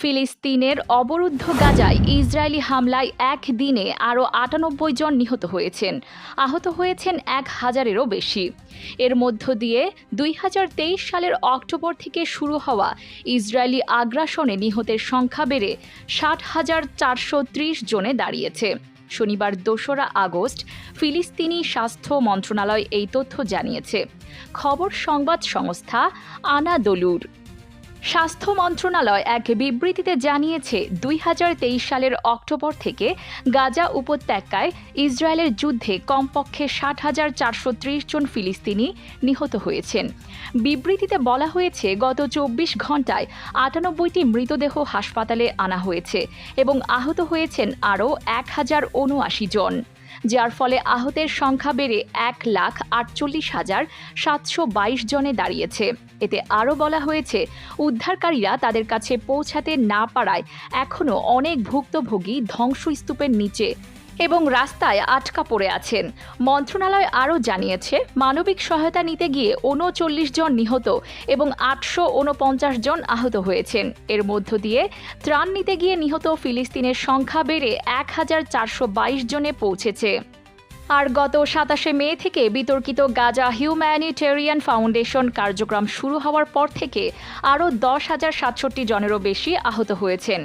ফিলিস্তিনের অবরুদ্ধ গাজায় ইসরায়েলি হামলায় এক দিনে আরও আটানব্বই জন নিহত হয়েছেন। আহত হয়েছেন এক হাজারেরও বেশি। এর মধ্য দিয়ে দুই হাজার তেইশ সালের অক্টোবর থেকে শুরু হওয়া ইসরায়েলি আগ্রাসনে নিহতের সংখ্যা বেড়ে ষাট হাজার চারশো জনে দাঁড়িয়েছে। শনিবার দোসরা আগস্ট ফিলিস্তিনি স্বাস্থ্য মন্ত্রণালয় এই তথ্য জানিয়েছে। খবর সংবাদ সংস্থা আনাদোলুর। স্বাস্থ্য মন্ত্রণালয় এক বিবৃতিতে জানিয়েছে, দুই হাজার তেইশ সালের অক্টোবর থেকে গাজা উপত্যকায় ইসরায়েলের যুদ্ধে কমপক্ষে ষাট হাজার চারশো জন ফিলিস্তিনি নিহত হয়েছেন। বিবৃতিতে বলা হয়েছে, গত চব্বিশ ঘন্টায় আটানব্বইটি মৃতদেহ হাসপাতালে আনা হয়েছে এবং আহত হয়েছেন আরও এক হাজার উনআশি জন। যার ফলে আহতের সংখ্যা বেড়ে এক লাখ আটচল্লিশ হাজার সাতশো বাইশ জনে দাঁড়িয়েছে। এতে আরও বলা হয়েছে, উদ্ধারকারীরা তাদের কাছে পৌঁছাতে না পারায় এখনও অনেক ভুক্তভোগী ধ্বংসস্তূপের নিচে। এবং রাস্তায় আটকা পড়ে আছেন। মন্ত্রণালয় আরও জানিয়েছে, মানবিক সহায়তা নিতে গিয়ে উনচল্লিশ জন নিহত এবং আটশো উনপঞ্চাশ জন আহত হয়েছেন। এর মধ্য দিয়ে ত্রাণ নিতে গিয়ে নিহত ফিলিস্তিনের সংখ্যা বেড়ে এক হাজার চারশো বাইশ জনে পৌঁছেছে। আর গত সাতাশে মে থেকে বিতর্কিত গাজা হিউম্যানিটেরিয়ান ফাউন্ডেশন কার্যক্রম শুরু হওয়ার পর থেকে আরও দশ হাজার সাতষট্টি জনেরও বেশি আহত হয়েছেন।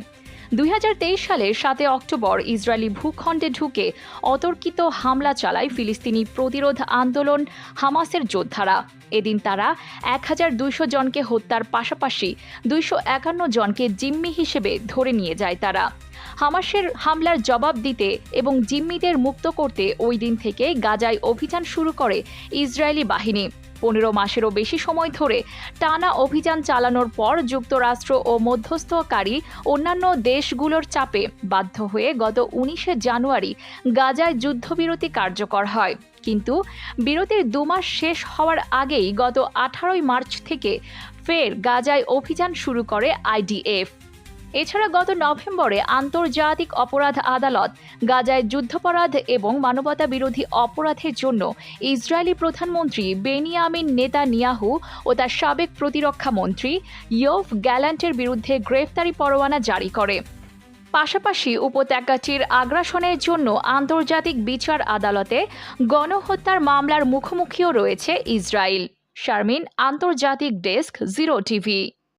দু হাজার তেইশ সালে সাতে অক্টোবর ইসরায়েলি ভূখণ্ডে ঢুকে অতর্কিত হামলা চালায় ফিলিস্তিনি প্রতিরোধ আন্দোলন হামাসের যোদ্ধারা। এদিন তারা এক হাজার দুইশো জনকে হত্যার পাশাপাশি দুইশো একান্ন জনকে জিম্মি হিসেবে ধরে নিয়ে যায় তারা। হামাসের হামলার জবাব দিতে এবং জিম্মিদের মুক্ত করতে ওই দিন থেকে গাজায় অভিযান শুরু করে ইসরায়েলি বাহিনী। পনেরো মাসেরও বেশি সময় ধরে টানা অভিযান চালানোর পর যুক্তরাষ্ট্র ও মধ্যস্থকারী অন্যান্য দেশগুলোর চাপে বাধ্য হয়ে গত উনিশে জানুয়ারি গাজায় যুদ্ধবিরতি কার্যকর হয়। কিন্তু বিরতির দুমাস শেষ হওয়ার আগেই গত আঠারোই মার্চ থেকে ফের গাজায় অভিযান শুরু করে আইডিএফ। এছাড়া গত নভেম্বরে আন্তর্জাতিক অপরাধ আদালত গাজায় যুদ্ধাপরাধ এবং মানবতা বিরোধী অপরাধের জন্য ইসরায়েলি প্রধানমন্ত্রী বেনিয়ামিন নেতা নিয়াহু ও তার সাবেক প্রতিরক্ষা মন্ত্রী ইয়ফ গ্যালান্টের বিরুদ্ধে গ্রেফতারি পরোয়ানা জারি করে। পাশাপাশি উপত্যকাটির আগ্রাসনের জন্য আন্তর্জাতিক বিচার আদালতে গণহত্যার মামলার মুখোমুখিও রয়েছে ইসরায়েল। শারমিন, আন্তর্জাতিক ডেস্ক, জিরো টিভি।